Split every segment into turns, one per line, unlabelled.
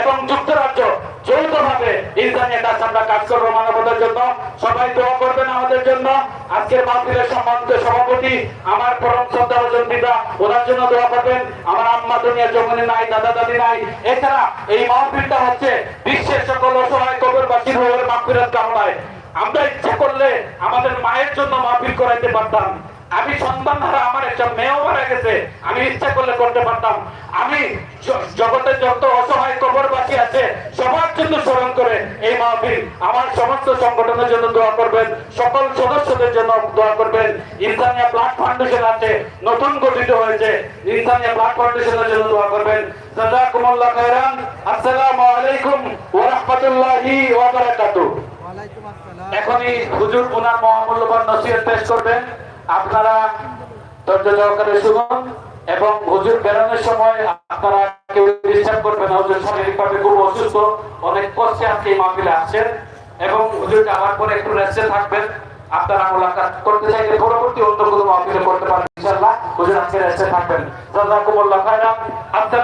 এবং যুক্তরাজ্য যৌথভাবে ইনসানিয়া কাজ আমরা কাজ করব মানবতার জন্য। সবাই দোয়া করবেন আমাদের জন্য। আজকের মাহফিলের সম্মানিত সভাপতি আমার পরম শ্রদ্ধা ভজন পিতা, ওনার জন্য দোয়া করবেন। আমার আম্মা দুনিয়া জমনি নাই, দাদা দাদি নাই। এছাড়া এই মাহফিলটা হচ্ছে বিশ্বের সকল অসহায় কবরবাসীর হয়ে মাহফিলের কামনায়। আমরা ইচ্ছা করলে আমাদের মায়ের জন্য মাহফিল করাইতে পারতাম। আমি সন্তান হারা আমার একটা মেয়েও মারা গেছে। আমি ইচ্ছা করলে করতে পারতাম। আমি জগতে যত অসহায় কবরবাসী আছে সবার জন্য স্মরণ করে এই মাহফিল আমার সমস্ত সংগঠনের জন্য দোয়া করবেন সকল সদস্যদের জন্য দোয়া করবেন। ইনসানিয়া ব্লাড ফাউন্ডেশন আছে নতুন গঠিত হয়েছে। ইনসানিয়া ব্লাড ফাউন্ডেশনের জন্য দোয়া করবেন। জাযাকুমুল্লাহ খাইরান আসসালামু আলাইকুম ওয়া রাহমাতুল্লাহি ওয়া বারাকাতুহু।
ওয়ালাইকুম আসসালাম।
এখনই হুজুর ওনার মহামূল্যবান নসিহত পেশ করবেন। আপনারা ধৈর্য সহকারে শুনুন এবং হুজুর বেরোনোর সময় আপনারা কেউ ডিস্টার্ব করবেন না। হুজুর শারীরিকভাবে খুব অসুস্থ, অনেক কষ্টে আজকে এই মাহফিলে আসছেন এবং হুজুর যাওয়ার পরে একটু রেস্টে থাকবেন। আপনারা মোলাকাত করতে চাইলে পরবর্তী অন্য কোনো মাহফিলে করতে পারেন ইনশাআল্লাহ। হুজুর আজকে রেস্টে থাকবেন। জাযাকুমুল্লাহ খাইরান আসসালামু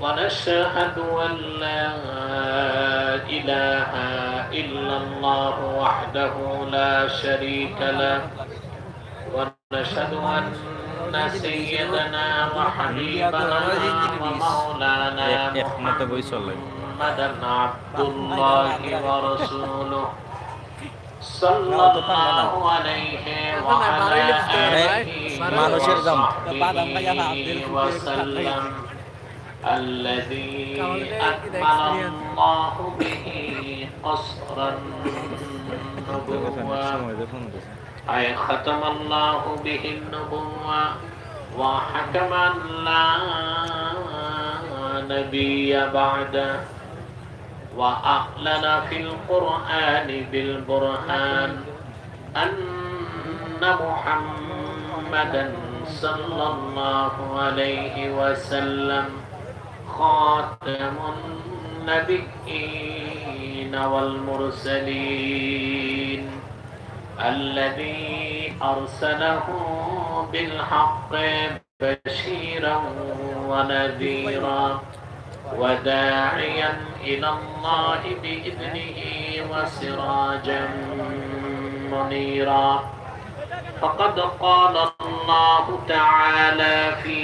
ونشهد أن لا إله إلا الله وحده لا شريك له. ونشهد أن سيدنا وحبيبنا ومولانا محمدا عبد الله ورسوله. صلى الله عليه وعلى آله وصحبه وسلم. الذي أكمل الله به قصر النبوة أي ختم الله به النبوة وحكم أن لا نبي بعده وأعلن في القرآن بالبرهان أن محمدا صلى الله عليه وسلم. خاتم النبيين والمرسلين الذي أرسله بالحق بشيرا ونذيرا وداعيا إلى الله بإذنه وسراجا منيرا. فقد قال الله تعالى في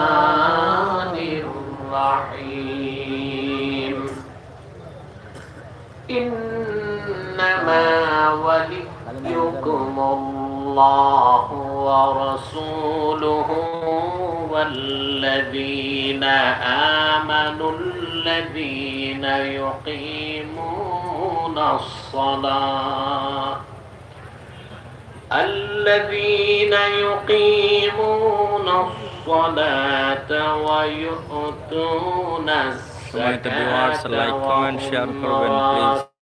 ينصركم الله ورسوله والذين آمنوا الذين يقيمون الصلاة الذين يقيمون الصلاة ويؤتون الزكاة وهم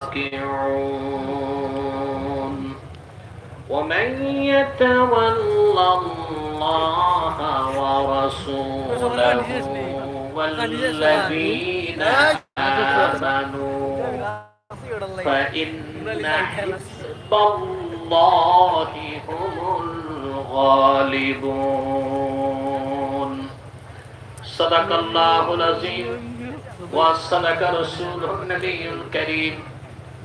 راكعون. ومن يتولى الله ورسوله والذين آمنوا فإن حزب الله هم الغالبون. صدق الله العظيم وصدق رسوله النبي الكريم.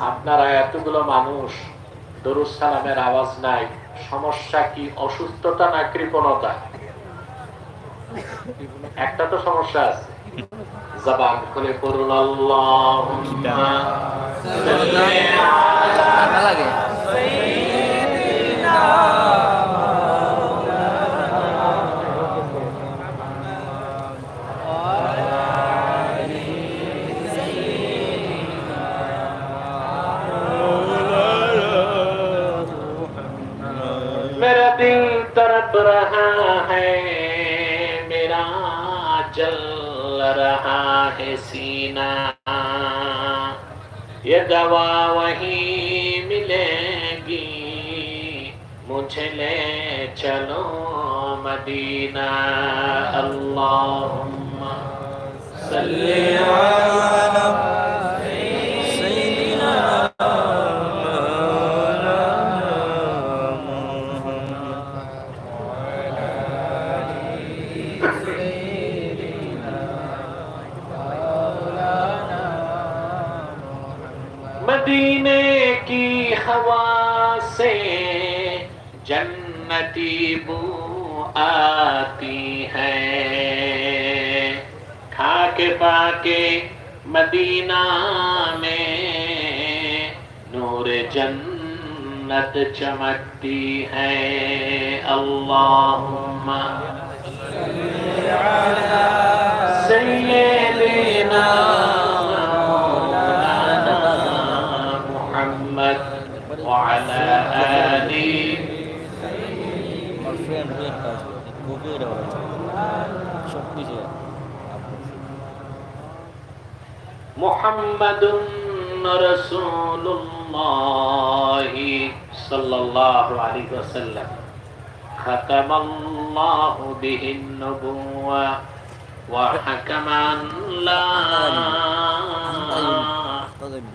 আপনারা এতগুলো মানুষ, দরুদ সালামের আওয়াজ নাই, সমস্যা কি অসুস্থতা না কৃপণতা? একটা তো সমস্যা আছে। জবান খুলে করুন আল্লাহুম্মা। रहा है मेरा जल रहा है सीना ये दवा वही मिलेगी मुझे ले चलो मदीना अल्लाहुम्मा सल्ली अला جنتی بو آتی ہے کھا کے پا کے مدینہ میں نور جنت چمکتی ہے اللہم سیدنا مولانا محمد وعلى آله
কাজ করে গভীর সব কিছু
محمد رسول الله صلى الله عليه وسلم ختم الله به النبوة وحكم أن لا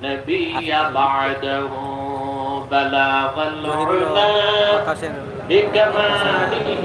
نبي بعده بلاغ العلا بكماله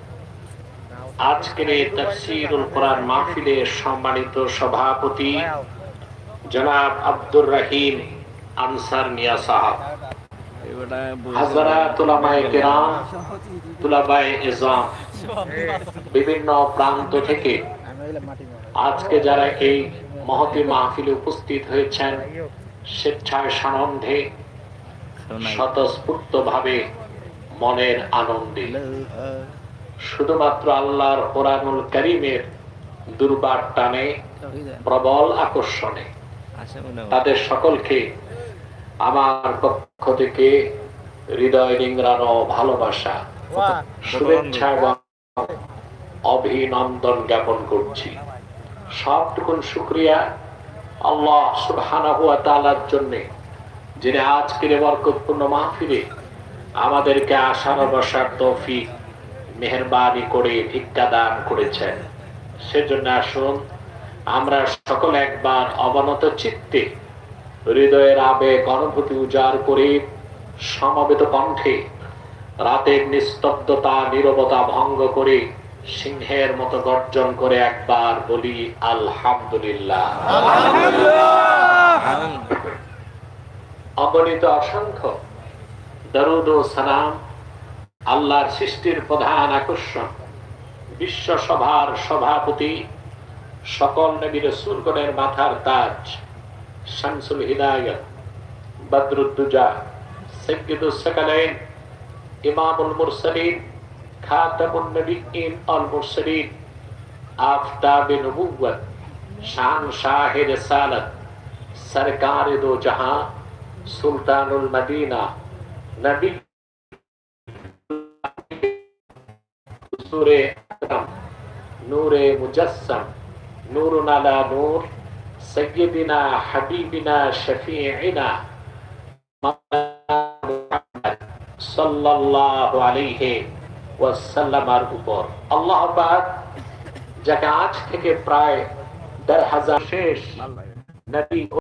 আজকের এই তফসিরুল কোরআন মাহফিলের সম্মানিত সভাপতি জনাব আব্দুর রহিম আনসার মিয়া সাহাব। বিভিন্ন প্রান্ত থেকে আজকে যারা এই মাহফিলে উপস্থিত হয়েছেন স্বতঃস্ফূর্ত ভাবে মনের আনন্দে। শুধুমাত্র আল্লাহর কোরআনুল করিমের দুর্বার টানে প্রবল আকর্ষণে। তাদের সকলকে আমার পক্ষ থেকে হৃদয় নিংড়ানো ভালোবাসা শুভেচ্ছা এবং অভিনন্দন জ্ঞাপন করছি। সবটুকুন শুক্রিয়া আল্লাহ সুবহানাহু হুয়া তালার জন্যে যিনি আজকের বরকতপূর্ণ মাহফিলে আমাদেরকে আশার বসার তৌফিক মেহেরবানি করে ভিক্ষা দান করেছেন। সেজন্য আসুন আমরা সকলে একবার অবনত চিত্তে হৃদয়ের আবেগ অনুভূতি উজাড় করে সমবেত কণ্ঠে রাতের নিস্তব্ধতা নীরবতা ভঙ্গ করে সিংহের মতো গর্জন করে একবার বলি আলহামদুলিল্লাহ। অগণিত অসংখ্য দরুদ ও সালাম আল্লাহর সৃষ্টির প্রধান আকর্ষণ বিশ্ব সভার সভাপতি, সকল নবী রসুলগণের মাথার তাজ, শামসুল হিদায়ত, বদরুদ্দুজা সৈয়দুস সাকালাইন, ইমামুল মুরসালিন, খাতামুন নবিয়্যিন আল মুরসালিন, আফতাবে নবুওয়াত, শান শাহে রিসালাত, সরকার দো জাহাं সুলতানুল মদিনা, নবী হুজুরে আকরাম নূরে মুজাসসাম নূরুন আলা নূর সৈয়দিনা হাবিবিনা শফিঈনা মুহাম্মদ সাল্লাল্লাহু আলাইহি ওয়াসাল্লামার উপর আল্লাহ পাক যাকে আজ থেকে প্রায় দেড় হাজার শেষ নবী